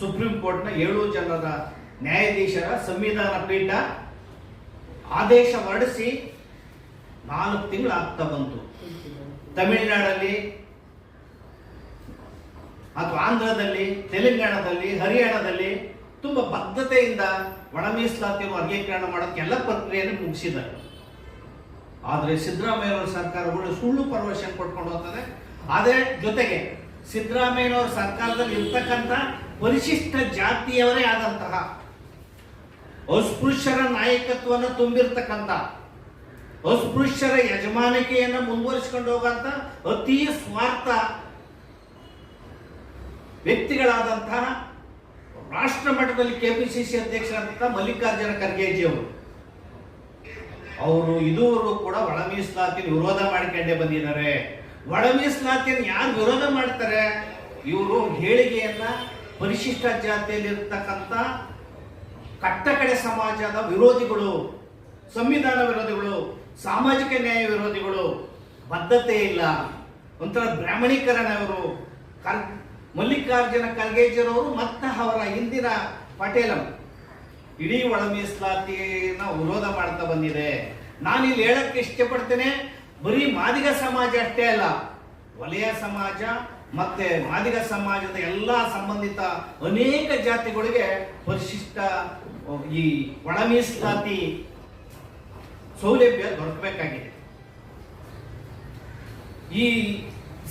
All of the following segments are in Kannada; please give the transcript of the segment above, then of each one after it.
ಸುಪ್ರೀಂ ಕೋರ್ಟ್ನ ಏಳು ಜನರ ನ್ಯಾಯಾಧೀಶರ ಸಂವಿಧಾನ ಪೀಠ ಆದೇಶ ಹೊರಡಿಸಿ ನಾಲ್ಕು ತಿಂಗಳು ಆಗ್ತಾ ಬಂತು. ತಮಿಳುನಾಡಲ್ಲಿ ಅಥವಾ ಆಂಧ್ರದಲ್ಲಿ, ತೆಲಂಗಾಣದಲ್ಲಿ, ಹರಿಯಾಣದಲ್ಲಿ ತುಂಬ ಬದ್ಧತೆಯಿಂದ ಒಣ ಮೀಸಲಾತಿಯನ್ನು ವರ್ಗೀಕರಣ ಮಾಡೋಕ್ಕೆ ಎಲ್ಲ ಪ್ರಕ್ರಿಯೆಯನ್ನು ಮುಗಿಸಿದ್ದಾರೆ. ಆದರೆ ಸಿದ್ದರಾಮಯ್ಯನವರ ಸರ್ಕಾರಗಳು ಸುಳ್ಳು ಪರ್ಮಿಷನ್ ಕೊಟ್ಕೊಂಡು ಹೋಗ್ತದೆ. ಅದೇ ಜೊತೆಗೆ ಸಿದ್ದರಾಮಯ್ಯನವರ ಸರ್ಕಾರದಲ್ಲಿ ಇರ್ತಕ್ಕಂಥ ಪರಿಶಿಷ್ಟ ಜಾತಿಯವರೇ ಆದಂತಹ ಅಸ್ಪೃಶ್ಯರ ನಾಯಕತ್ವವನ್ನು ತುಂಬಿರ್ತಕ್ಕಂಥ, ಅಸ್ಪೃಶ್ಯರ ಯಜಮಾನಿಕೆಯನ್ನು ಮುಂದುವರಿಸಿಕೊಂಡು ಹೋಗಂತ ಅತಿ ಸ್ವಾರ್ಥ ವ್ಯಕ್ತಿಗಳಾದಂತಹ ರಾಷ್ಟ್ರ ಮಟ್ಟದಲ್ಲಿ ಕೆಪಿಸಿಸಿ ಅಧ್ಯಕ್ಷರಾದಂತಹ ಮಲ್ಲಿಕಾರ್ಜುನ ಖರ್ಗೆಜಿಯವರು ಅವರು. ಇದುವರೆಗೂ ಕೂಡ ಒಳ ವಿರೋಧ ಮಾಡಿಕೊಂಡೇ ಬಂದಿದ್ದಾರೆ. ಒಳ ಮೀಸಲಾತಿಯನ್ನು ಯಾರು ವಿರೋಧ ಮಾಡ್ತಾರೆ? ಇವರು ಹೇಳಿಕೆಯನ್ನ ಪರಿಶಿಷ್ಟ ಜಾತಿಯಲ್ಲಿ ಇರ್ತಕ್ಕಂಥ ಕಟ್ಟಕಡೆ ಸಮಾಜದ ವಿರೋಧಿಗಳು, ಸಂವಿಧಾನ ವಿರೋಧಿಗಳು, ಸಾಮಾಜಿಕ ನ್ಯಾಯ ವಿರೋಧಿಗಳು, ಬದ್ಧತೆ ಇಲ್ಲ. ಒಂಥರ ಬ್ರಾಹ್ಮಣೀಕರಣ ಅವರು ಕರ್, ಮಲ್ಲಿಕಾರ್ಜುನ ಖರ್ಗೆಜಿರವರು ಮತ್ತು ಅವರ ಹಿಂದಿನ ಪಟೇಲಂ. ಇಡೀ ಒಳ ಮೀಸಲಾತಿನ ವಿರೋಧ ಮಾಡ್ತಾ ಬಂದಿದೆ. ನಾನು ಇಲ್ಲಿ ಹೇಳಕ್ಕೆ ಇಷ್ಟಪಡ್ತೇನೆ, ಬರೀ ಮಾದಿಗ ಸಮಾಜ ಅಷ್ಟೇ ಅಲ್ಲ ವಲಯ ಸಮಾಜ ಮತ್ತೆ ಮಾದಿಗ ಸಮಾಜದ ಎಲ್ಲ ಸಂಬಂಧಿತ ಅನೇಕ ಜಾತಿಗಳಿಗೆ ಪರಿಶಿಷ್ಟ ಈ ಒಳ ಮೀಸಲಾತಿ ಸೌಲಭ್ಯ ದೊರಕಬೇಕಾಗಿದೆ. ಈ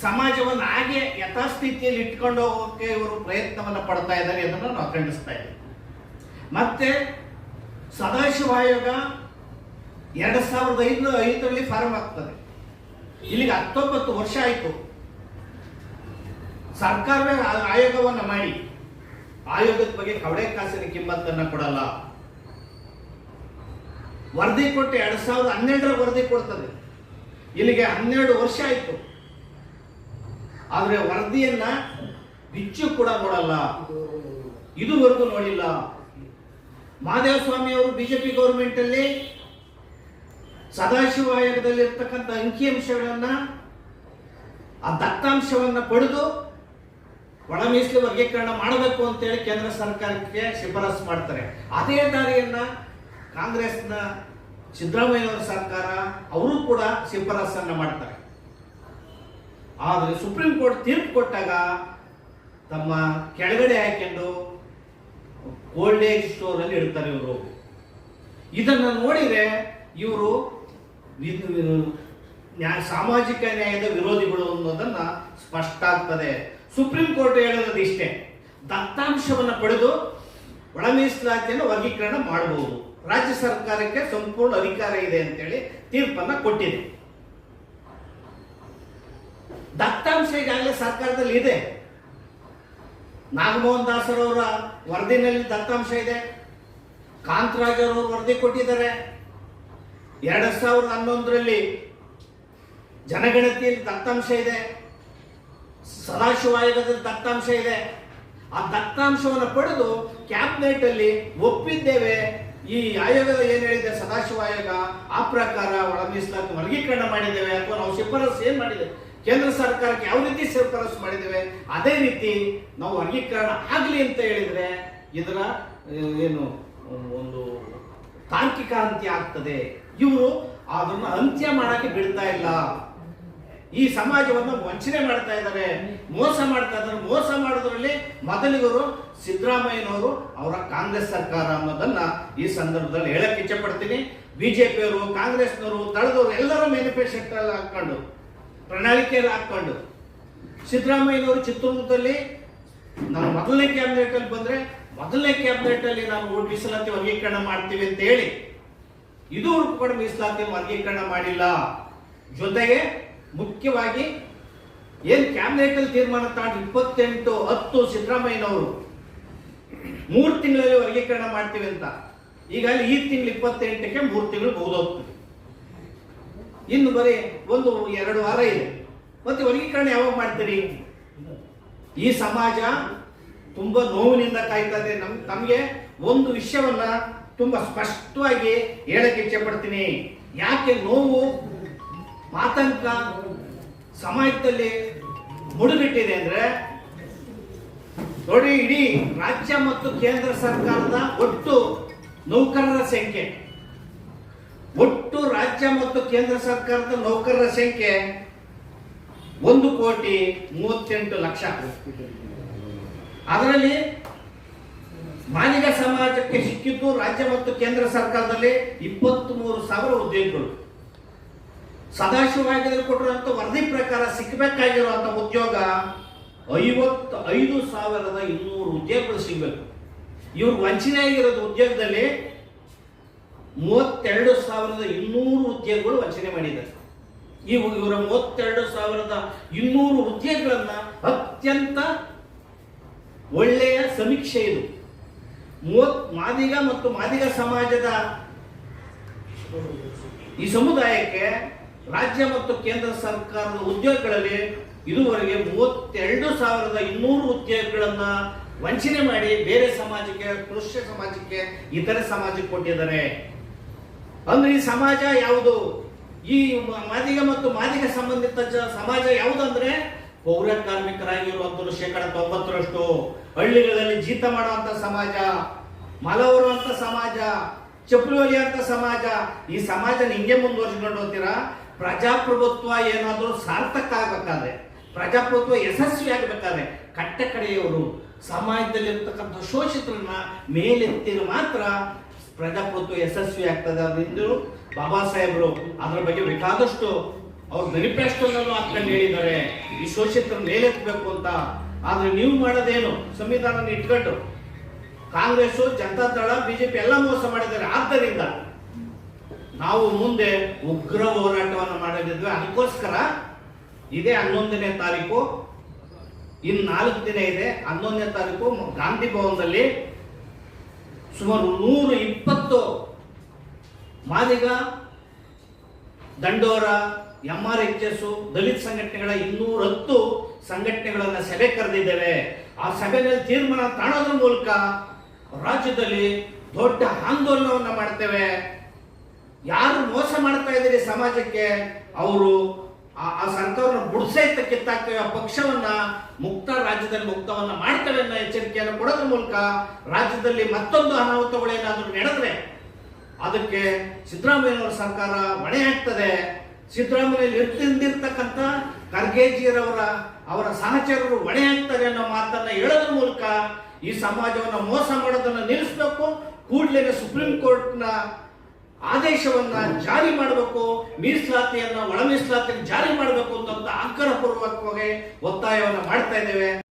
ಸಮಾಜವನ್ನು ಹಾಗೆ ಯಥಾಸ್ಥಿತಿಯಲ್ಲಿ ಇಟ್ಕೊಂಡು ಹೋಗೋಕೆ ಇವರು ಪ್ರಯತ್ನವನ್ನು ಪಡ್ತಾ ಇದ್ದಾರೆ ಅದನ್ನು ನಾವು ಖಂಡಿಸ್ತಾ ಇದ್ದೀವಿ. ಮತ್ತೆ ಸದಾಶಿವ ಆಯೋಗ ಎರಡು ಸಾವಿರದ ಐದು, ಐದರಲ್ಲಿ ಫಾರಂ ಆಗ್ತದೆ. ಇಲ್ಲಿಗೆ ಹತ್ತೊಂಬತ್ತು ವರ್ಷ ಆಯಿತು. ಸರ್ಕಾರವೇ ಆಯೋಗವನ್ನ ಮಾಡಿ. ಆಯೋಗದ ಬಗ್ಗೆ ಕವಡೆ ಕಾಸಿನ ಕಿಮ್ಮತ್ತನ್ನ ಕೊಡಲ್ಲ. ವರದಿ ಕೊಟ್ಟು ಎರಡ್ ಸಾವಿರದ ಹನ್ನೆರಡರ ವರದಿ ಕೊಡ್ತದೆ. ಇಲ್ಲಿಗೆ ಹನ್ನೆರಡು ವರ್ಷ ಆಯಿತು. ಆದ್ರೆ ವರದಿಯನ್ನ ಬಿಚ್ಚು ಕೂಡ ನೋಡಲ್ಲ ಇದುವರೆಗೂ ನೋಡಿಲ್ಲ. ಮಹಾದೇವ ಸ್ವಾಮಿ ಅವರು ಬಿಜೆಪಿ ಗೌರ್ಮೆಂಟ್ ಅಲ್ಲಿ ಸದಾಶಿವ ಆಯೋಗದಲ್ಲಿ ಇರ್ತಕ್ಕಂಥ ಅಂಕಿಅಂಶಗಳನ್ನ ಆ ದತ್ತಾಂಶವನ್ನ ಪಡೆದು ಒಳ ಮೀಸಲು ವರ್ಗೀಕರಣ ಮಾಡಬೇಕು ಅಂತೇಳಿ ಕೇಂದ್ರ ಸರ್ಕಾರಕ್ಕೆ ಶಿಫಾರಸು ಮಾಡ್ತಾರೆ. ಅದೇ ದಾರಿಯನ್ನ ಕಾಂಗ್ರೆಸ್ನ ಸಿದ್ದರಾಮಯ್ಯನವರ ಸರ್ಕಾರ, ಅವರು ಕೂಡ ಶಿಫಾರಸನ್ನ ಮಾಡ್ತಾರೆ. ಆದರೆ ಸುಪ್ರೀಂ ಕೋರ್ಟ್ ತೀರ್ಪು ಕೊಟ್ಟಾಗ ತಮ್ಮ ಕೆಳಗಡೆ ಹಾಕೊಂಡು ಓಲ್ಡ್ ಏಜ್ ಸ್ಟೋರ್ ಅಲ್ಲಿ ಇಡ್ತಾರೆ ಇವರು. ಇದನ್ನು ನೋಡಿದ್ರೆ ಇವರು ಸಾಮಾಜಿಕ ನ್ಯಾಯದ ವಿರೋಧಿಗಳು ಅನ್ನೋದನ್ನ ಸ್ಪಷ್ಟ ಆಗ್ತದೆ. ಸುಪ್ರೀಂ ಕೋರ್ಟ್ ಹೇಳೋದು ಇಷ್ಟೇ. ದತ್ತಾಂಶವನ್ನು ಪಡೆದು ಒಳ ಮೀಸಲಾತಿಯನ್ನು ವರ್ಗೀಕರಣ ಮಾಡಬಹುದು. ರಾಜ್ಯ ಸರ್ಕಾರಕ್ಕೆ ಸಂಪೂರ್ಣ ಅಧಿಕಾರ ಇದೆ ಅಂತೇಳಿ ತೀರ್ಪನ್ನ ಕೊಟ್ಟಿದೆ. ದತ್ತಾಂಶ ಈಗಾಗಲೇ ಸರ್ಕಾರದಲ್ಲಿ ಇದೆ. ನಾಗಮೋಹನ್ ದಾಸರವರ ವರದಿನಲ್ಲಿ ದತ್ತಾಂಶ ಇದೆ. ಕಾಂತರಾಜ್ ಅವರು ವರದಿ ಕೊಟ್ಟಿದ್ದಾರೆ. ಎರಡ್ ಸಾವಿರದ ಹನ್ನೊಂದರಲ್ಲಿ ಜನಗಣತಿಯಲ್ಲಿ ದತ್ತಾಂಶ ಇದೆ. ಸದಾಶಿವ ಆಯೋಗದ ದತ್ತಾಂಶ ಇದೆ. ಆ ದತ್ತಾಂಶವನ್ನು ಪಡೆದು ಕ್ಯಾಬಿನೆಟ್ ಅಲ್ಲಿ ಒಪ್ಪಿದ್ದೇವೆ. ಈ ಆಯೋಗದ ಏನ್ ಹೇಳಿದೆ? ಸದಾಶಿವ ಆಯೋಗ ಆ ಪ್ರಕಾರ ಒಳ ಮೀಸಲಾತಿ ವರ್ಗೀಕರಣ ಮಾಡಿದ್ದೇವೆ. ಅಥವಾ ನಾವು ಶಿಫಾರಸು ಏನ್ ಮಾಡಿದ್ದೇವೆ? ಕೇಂದ್ರ ಸರ್ಕಾರಕ್ಕೆ ಯಾವ ರೀತಿ ಶಿಫಾರಸು ಮಾಡಿದ್ದೇವೆ? ಅದೇ ರೀತಿ ನಾವು ವರ್ಗೀಕರಣ ಆಗಲಿ ಅಂತ ಹೇಳಿದ್ರೆ ಇದರ ಏನು, ಒಂದು ತಾಂತ್ರಿಕ ಅಂತ್ಯ ಆಗ್ತದೆ. ಇವರು ಅದನ್ನ ಅಂತ್ಯ ಮಾಡಕ್ಕೆ ಬಿಡ್ತಾ ಇಲ್ಲ. ಈ ಸಮಾಜವನ್ನು ವಂಚನೆ ಮಾಡ್ತಾ ಇದ್ದಾರೆ, ಮೋಸ ಮಾಡ್ತಾ ಇದ್ದಾರೆ. ಮೋಸ ಮಾಡೋದ್ರಲ್ಲಿ ಮೊದಲಿಗರು ಸಿದ್ದರಾಮಯ್ಯನವರು ಅವರ ಕಾಂಗ್ರೆಸ್ ಸರ್ಕಾರ ಅನ್ನೋದನ್ನ ಈ ಸಂದರ್ಭದಲ್ಲಿ ಹೇಳಕ್ ಇಚ್ಛೆ ಪಡ್ತೀನಿ ಬಿಜೆಪಿಯವರು, ಕಾಂಗ್ರೆಸ್ನವರು ತಳೆದವರು ಎಲ್ಲರೂ ಮ್ಯಾನಿಫೆಸ್ಟೋ ಹಾಕೊಂಡು ಪ್ರಣಾಳಿಕೆಯಲ್ಲಿ ಹಾಕೊಂಡು ಸಿದ್ದರಾಮಯ್ಯನವರು ಚಿತ್ರದುರ್ಗದಲ್ಲಿ ನಾವು ಮೊದಲನೇ ಕ್ಯಾಬಿನೆಟ್ ಅಲ್ಲಿ ಬಂದ್ರೆ ಮೊದಲನೇ ಕ್ಯಾಬಿನೆಟ್ ಅಲ್ಲಿ ನಾವು ಮೀಸಲಾತಿ ವರ್ಗೀಕರಣ ಮಾಡ್ತೀವಿ ಅಂತ ಹೇಳಿ, ಇದು ಕೂಡ ಮೀಸಲಾತಿ ವರ್ಗೀಕರಣ ಮಾಡಿಲ್ಲ. ಜೊತೆಗೆ ಮುಖ್ಯವಾಗಿ ಏನ್ ಕ್ಯಾಬಿನೆಟ್ ಅಲ್ಲಿ ತೀರ್ಮಾನ ತಗೊಂಡು ಇಪ್ಪತ್ತೆಂಟು ಹತ್ತು ಸಿದ್ದರಾಮಯ್ಯನವರು ಮೂರು ತಿಂಗಳಲ್ಲಿ ವರ್ಗೀಕರಣ ಮಾಡ್ತೀವಿ ಅಂತ. ಈಗ ಅಲ್ಲಿ ಈ ತಿಂಗಳು ಇಪ್ಪತ್ತೆಂಟಕ್ಕೆ ಮೂರು ತಿಂಗಳು ಮುಗಿದೋಗ್ತದೆ. ಇನ್ನು ಬರೀ ಒಂದು ಎರಡು ವಾರ ಇದೆ. ಮತ್ತೆ ವರ್ಗೀಕರಣ ಯಾವಾಗ ಮಾಡ್ತೀರಿ? ಈ ಸಮಾಜ ತುಂಬಾ ನೋವಿನಿಂದ ಕಾಯ್ತಾ ಇದೆ. ನಮ್, ತಮಗೆ ಒಂದು ವಿಷಯವನ್ನ ತುಂಬಾ ಸ್ಪಷ್ಟವಾಗಿ ಹೇಳಕ್ಕೆ ಇಚ್ಛೆ ಪಡ್ತೀನಿ. ಯಾಕೆ ನೋವು? ಮಾತಂಕ ಸಮಾಜದಲ್ಲಿ ಮುಡಿಬಿಟ್ಟಿದೆ ಅಂದ್ರೆ ನೋಡಿ, ಇಡೀ ರಾಜ್ಯ ಮತ್ತು ಕೇಂದ್ರ ಸರ್ಕಾರದ ಒಟ್ಟು ನೌಕರರ ಸಂಖ್ಯೆ. ಒಟ್ಟು ರಾಜ್ಯ ಮತ್ತು ಕೇಂದ್ರ ಸರ್ಕಾರದ ನೌಕರರ ಸಂಖ್ಯೆ ಒಂದು ಕೋಟಿ ಮೂವತ್ತೆಂಟು ಲಕ್ಷ. ಅದರಲ್ಲಿ ಮಾಲಿಕ ಸಮಾಜಕ್ಕೆ ಸಿಕ್ಕಿದ್ದು ರಾಜ್ಯ ಮತ್ತು ಕೇಂದ್ರ ಸರ್ಕಾರದಲ್ಲಿ ಇಪ್ಪತ್ತ್ ಮೂರು ಸಾವಿರ ಉದ್ಯೋಗಗಳು. ಸದಾಶಿವ ಕೊಟ್ಟಿರುವಂತ ವರದಿ ಪ್ರಕಾರ ಸಿಕ್ಕಬೇಕಾಗಿರುವಂತ ಉದ್ಯೋಗ ಐವತ್ತು ಐದು ಸಾವಿರದ ಇನ್ನೂರು ಉದ್ಯೋಗಗಳು ಸಿಗಬೇಕು. ಇವ್ರು ವಂಚನೆ ಆಗಿರೋದು ಉದ್ಯೋಗದಲ್ಲಿ ಮೂವತ್ತೆರಡು ಸಾವಿರದ ಇನ್ನೂರು ಉದ್ಯೋಗಗಳು ವಂಚನೆ ಮಾಡಿದ್ದಾರೆ. ಇವು ಇವರ ಮೂವತ್ತೆರಡು ಸಾವಿರದ ಇನ್ನೂರು ಉದ್ಯೋಗಗಳನ್ನ ಅತ್ಯಂತ ಒಳ್ಳೆಯ ಸಮೀಕ್ಷೆ ಇದು. ಮೂವತ್ ಮಾದಿಗ ಮತ್ತು ಮಾದಿಗ ಸಮಾಜದ ಈ ಸಮುದಾಯಕ್ಕೆ ರಾಜ್ಯ ಮತ್ತು ಕೇಂದ್ರ ಸರ್ಕಾರದ ಉದ್ಯೋಗಗಳಲ್ಲಿ ಇದುವರೆಗೆ ಮೂವತ್ತೆರಡು ಸಾವಿರದ ಇನ್ನೂರು ಉದ್ಯೋಗಗಳನ್ನ ವಂಚನೆ ಮಾಡಿ ಬೇರೆ ಸಮಾಜಕ್ಕೆ ಕೃಷಿ ಸಮಾಜಕ್ಕೆ, ಇತರೆ ಸಮಾಜಕ್ಕೆ ಕೊಟ್ಟಿದ್ದಾರೆ. ಅಂದ್ರೆ ಈ ಸಮಾಜ ಯಾವುದು? ಈ ಮಾದಿಗ ಮತ್ತು ಮಾದಿಗ ಸಂಬಂಧಿತ ಸಮಾಜ ಯಾವುದಂದ್ರೆ ಪೌರ ಕಾರ್ಮಿಕರಾಗಿರುವಂತರು ಶೇಕಡ ತೊಂಬತ್ತರಷ್ಟು. ಹಳ್ಳಿಗಳಲ್ಲಿ ಜೀತ ಮಾಡುವಂತ ಸಮಾಜ, ಮಲವರು ಅಂತ ಸಮಾಜ ಚಪ್ಪಲಿ ಅಂತ ಸಮಾಜ. ಈ ಸಮಾಜ ಹಿಂಗೆ ಮುಂದುವರ್ಸ್ಕೊಂಡು ಹೋಗ್ತೀರಾ? ಪ್ರಜಾಪ್ರಭುತ್ವ ಏನಾದರೂ ಸಾರ್ಥಕ ಆಗಬೇಕಾದ್ರೆ ಪ್ರಜಾಪ್ರಭುತ್ವ ಯಶಸ್ವಿ ಆಗಬೇಕಾದ್ರೆ ಕಟ್ಟ ಕಡೆಯವರು ಸಮಾಜದಲ್ಲಿರ್ತಕ್ಕಂಥ ಶೋಷಿತರನ್ನ ಮೇಲೆತ್ತಿರು ಮಾತ್ರ ಪ್ರಜಾಪ್ರಭುತ್ವ ಯಶಸ್ವಿ ಆಗ್ತದೆ ಅದರಿಂದ ಬಾಬಾ ಸಾಹೇಬರು ಅದರ ಬಗ್ಗೆ ಬೇಕಾದಷ್ಟು ಅವ್ರ ಮ್ಯಾನಿಫೆಸ್ಟೋನಲ್ಲೂ ಹಾಕೊಂಡು ಹೇಳಿದ್ದಾರೆ. ಈ ಶೋಷಿತರ ಮೇಲೆತ್ತಬೇಕು ಅಂತ. ಆದ್ರೆ ನೀವು ಮಾಡೋದೇನು? ಸಂವಿಧಾನ ಇಟ್ಕೊಂಡು ಕಾಂಗ್ರೆಸ್ ಜನತಾದಳ ಬಿಜೆಪಿ ಎಲ್ಲ ಮೋಸ ಮಾಡಿದ್ದಾರೆ. ಆದ್ದರಿಂದ ನಾವು ಮುಂದೆ ಉಗ್ರ ಹೋರಾಟವನ್ನು ಮಾಡಲಿದ್ವಿ ಅದಕ್ಕೋಸ್ಕರ ಇದೇ ಹನ್ನೊಂದನೇ ತಾರೀಕು ಇನ್ನು ನಾಲ್ಕು ದಿನ ಇದೆ. ಹನ್ನೊಂದನೇ ತಾರೀಕು ಗಾಂಧಿ ಭವನದಲ್ಲಿ ಸುಮಾರು ನೂರ ಇಪ್ಪತ್ತು Madiga, Dandora M R H S ದಲಿತ ಸಂಘಟನೆಗಳ ಇನ್ನೂರ ಹತ್ತು ಸಂಘಟನೆಗಳನ್ನ ಸಭೆ ಕರೆದಿದ್ದೇವೆ. ಆ ಸಭೆಯಲ್ಲಿ ತೀರ್ಮಾನ ತಾಣೋದ್ರ ಮೂಲಕ ರಾಜ್ಯದಲ್ಲಿ ದೊಡ್ಡ ಆಂದೋಲನವನ್ನು ಮಾಡ್ತೇವೆ. ಯಾರು ಮೋಸ ಮಾಡ್ತಾ ಇದ್ದೀರಿ ಸಮಾಜಕ್ಕೆ? ಅವರು ಆ ಆ ಸರ್ಕಾರನ ತಕ್ಕ ಕಿತ್ತಾಕ್ತೇವೆ. ಆ ಪಕ್ಷವನ್ನ, ಮುಕ್ತ ರಾಜ್ಯದಲ್ಲಿ ಮುಕ್ತವನ್ನ ಮಾಡ್ತೇವೆ ಅನ್ನೋ ಎಚ್ಚರಿಕೆಯನ್ನು ಕೊಡೋದ್ರ ಮೂಲಕ ರಾಜ್ಯದಲ್ಲಿ ಮತ್ತೊಂದು ಅನಾಹುತಗಳೇನಾದ್ರೂ ನಡೆದ್ರೆ ಅದಕ್ಕೆ ಸಿದ್ದರಾಮಯ್ಯನವರ ಸರ್ಕಾರ ಮಣೆ ಆಗ್ತದೆ ಸಿದ್ದರಾಮಯ್ಯ ಇರ್ತಿಂದಿರ್ತಕ್ಕಂಥ ಖರ್ಗೆಜಿಯರವರ, ಅವರ ಸಹಚರರು ಹೊಣೆ ಆಗ್ತಾರೆ ಅನ್ನೋ ಮಾತನ್ನ ಹೇಳೋದ್ರ ಮೂಲಕ ಈ ಸಮಾಜವನ್ನು ಮೋಸ ಮಾಡೋದನ್ನು ನಿಲ್ಲಿಸಬೇಕು. ಕೂಡಲೇ ಸುಪ್ರೀಂ ಕೋರ್ಟ್ನ ಆದೇಶವನ್ನ ಜಾರಿ ಮಾಡಬೇಕು ಮೀಸಲಾತಿಯನ್ನ ಒಳ ಮೀಸಲಾತಿಯನ್ನು ಜಾರಿ ಮಾಡಬೇಕು ಅಂತ ಆಗ್ರಹಪೂರ್ವಕವಾಗಿ ಒತ್ತಾಯವನ್ನು ಮಾಡ್ತಾ ಇದ್ದೇವೆ.